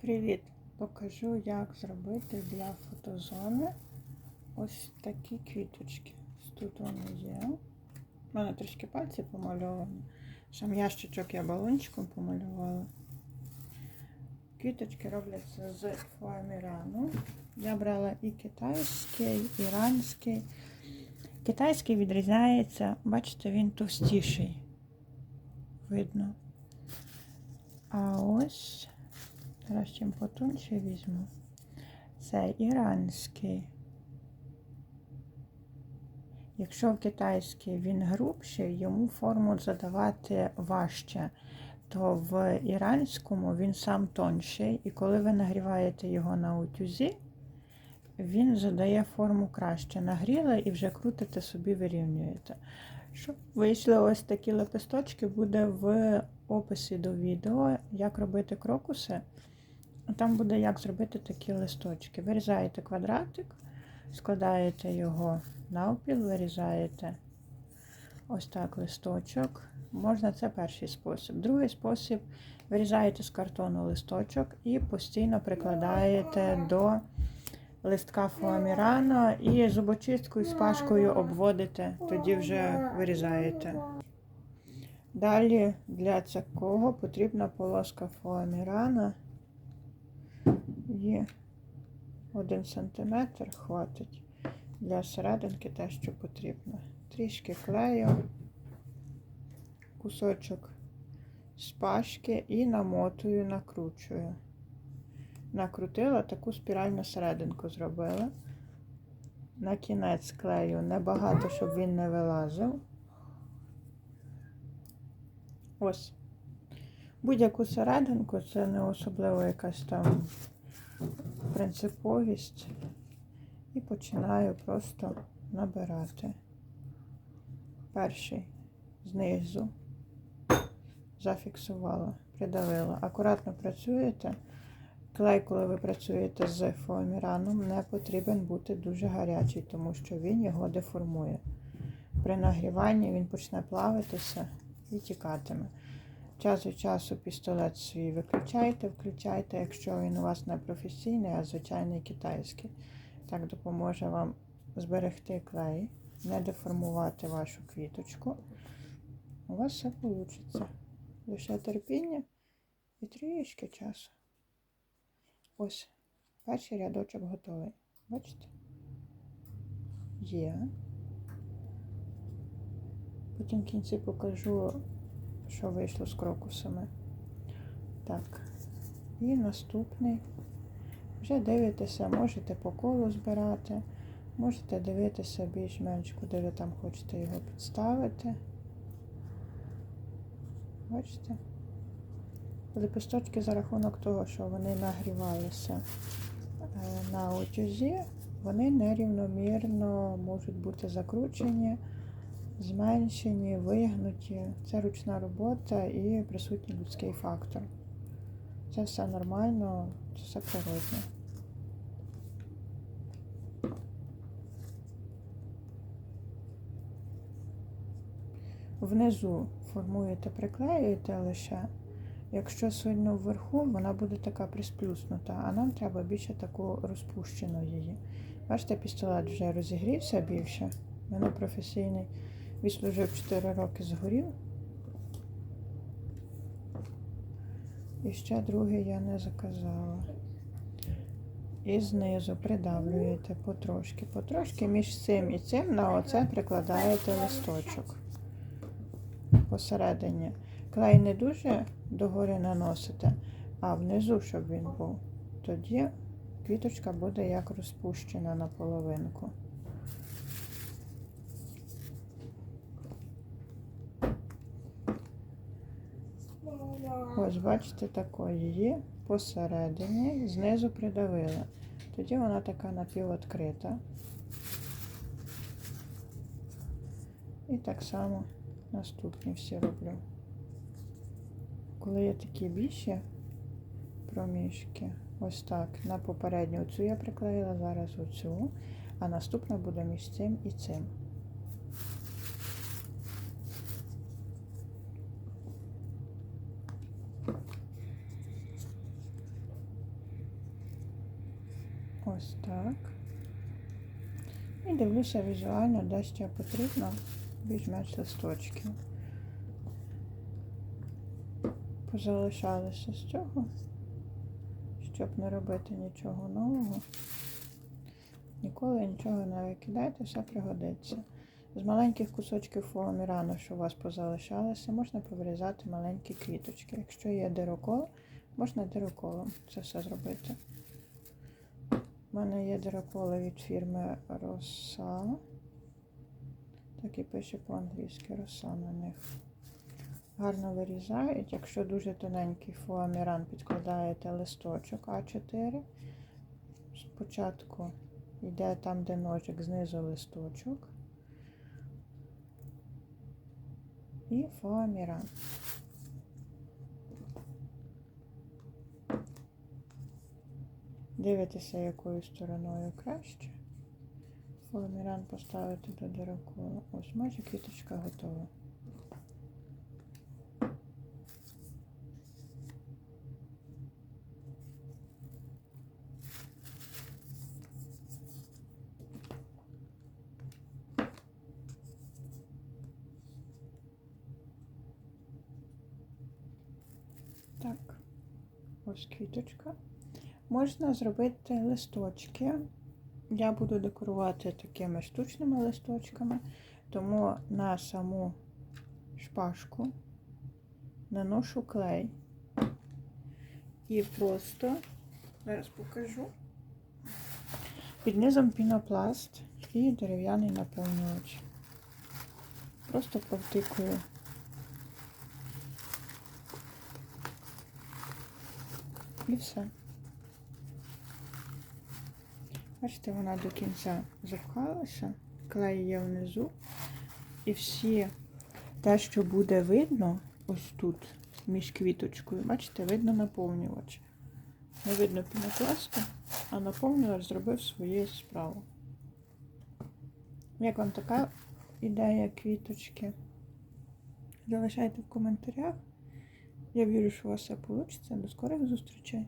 Привіт! Покажу, як зробити для фотозони ось такі квіточки. Тут вони є. У мене трішки пальці помальовані. Сам ящичок я балончиком помалювала. Квіточки робляться з фоамірану. Я брала і китайський, і іранський. Китайський відрізняється, бачите, він товстіший. Видно. А ось Зараз чим потонче візьму. Це іранський. Якщо китайський він грубший, йому форму задавати важче, то в іранському він сам тонший, і коли ви нагріваєте його на утюзі, він задає форму краще. Нагріли і вже крутите собі, вирівнюєте. Щоб вийшли ось такі лепесточки, буде в описі до відео, як робити крокуси. Там буде як зробити такі листочки. Вирізаєте квадратик, складаєте його навпіл, вирізаєте ось так листочок. Можна це перший спосіб. Другий спосіб вирізаєте з картону листочок і постійно прикладаєте до листка фоамірана і зубочисткою з пашкою обводите, тоді вже вирізаєте. Далі для такого потрібна полоска фоамірана. Є 1 см, хватить для серединки те, що потрібно. Трішки клею, кусочок шпажки і намотую, накручую. Накрутила, таку спіральну серединку зробила. На кінець клею небагато, щоб він не вилазив. Ось. Будь-яку серединку, це не особливо якась там принциповість і починаю просто набирати. Перший знизу зафіксувала, придавила. Акуратно працюєте. Клей, коли ви працюєте з фоаміраном, не потрібен бути дуже гарячий, тому що він його деформує. При нагріванні він почне плавитися і тікатиме. Час від часу пістолет свій виключайте, включайте, якщо він у вас не професійний, а звичайний китайський. Так допоможе вам зберегти клей, не деформувати вашу квіточку. У вас все вийде. Лише терпіння і трішки часу. Ось, перший рядочок готовий. Бачите? Є. Потім в кінці покажу що вийшло з крокусами. Так, і наступний. Вже дивитеся, можете по колу збирати, можете дивитися більш-менш, куди ви там хочете його підставити. Бачите? Лепесточки за рахунок того, що вони нагрівалися е, на утюзі, вони нерівномірно можуть бути закручені зменшені, вигнуті. Це ручна робота і присутній людський фактор. Це все нормально, це все природне. Внизу формуєте, приклеюєте лише. Якщо сильно вверху, вона буде така присплюснута, а нам треба більше таку розпущену її. Бачите, пістолет вже розігрівся більше. У мене професійний. Відслужив 4 роки згорів. І ще другий я не заказала. І знизу придавлюєте потрошки, потрошки між цим і цим на оце прикладаєте листочок посередині. Клей не дуже догори наносите, а внизу, щоб він був. Тоді квіточка буде як розпущена на половинку. Ось, бачите, такої її посередині, знизу придавили. Тоді вона така напіввідкрита. І так само наступні всі роблю. Коли є такі більші проміжки, ось так, на попередню оцю я приклеїла, зараз оцю, а наступна буде між цим і цим. Ось так. І дивлюся візуально, де ще потрібно візьмеш листочки. Позалишалися з цього, щоб не робити нічого нового. Ніколи нічого не викидайте, все пригодиться. З маленьких кусочків фоамірану, що у вас позалишалося, можна повирізати маленькі квіточки. Якщо є дирокол, можна дироколом це все зробити. У мене є дироколи від фірми Роса. Так і пише по-англійськи роса на них. Гарно вирізають. Якщо дуже тоненький фоаміран, підкладаєте листочок А4. Спочатку йде там, де ножик, знизу листочок. І фоаміран. Дивитеся, якою стороною краще. Фоаміран поставити до дироколу. Ось майже квіточка готова. Так, ось квіточка. Можна зробити листочки. Я буду декорувати такими штучними листочками, тому на саму шпажку наношу клей і просто, зараз покажу, під низом пінопласт і дерев'яний наповнювач. Просто повтикую. І все. Бачите, вона до кінця запхалася, клей є внизу. І всі те, що буде видно, ось тут, між квіточкою, бачите, видно наповнювач. Не видно пінопласту, а наповнювач зробив свою справу. Як вам така ідея квіточки? Залишайте в коментарях. Я вірю, що у вас все вийде. До скорих зустрічей!